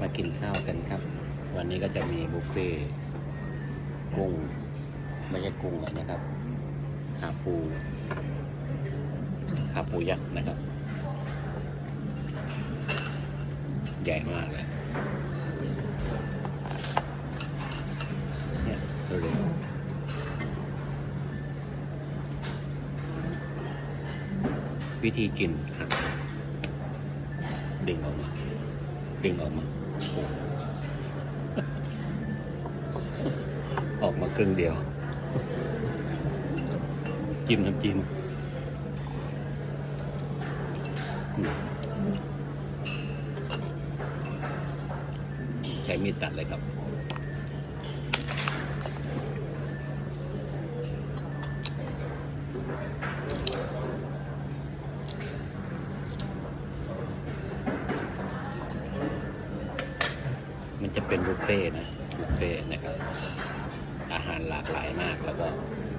มากินข้าวกันครับ วันนี้ก็จะมีบุฟเฟ่ต์กุ้งไม่ใช่กุ้งแล้วนะครับขาปูขาปูยักษ์นะครับ ใหญ่มากเลยเนี่ยดูดิวิธีกินหักดึงออกมาดึงออกมา ออกมาครึ่งเดียว จิ้มน้ำจิ้มใช้มีดตัดเลยครับ มันจะเป็นบุฟเฟ่ต์นะบุฟเฟ่ต์นะครับอาหารหลากหลายมากแล้วก็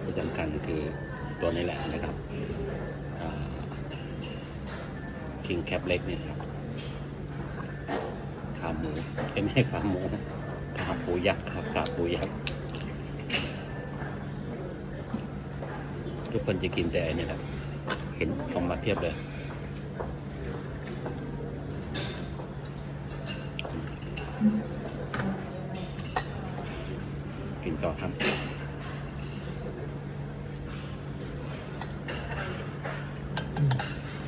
ที่สำคัญคือตัวนี้แหละนะครับคิงแคปเล็กนี่ครับขาหมูเอ้ยไม่ใช่ขาหมูขาปูยักษ์ครับขาปูยักษ์ทุกคนจะกินแต่อันนี่แหละเห็นออกมาเพียบเลยกิน ต่อครับ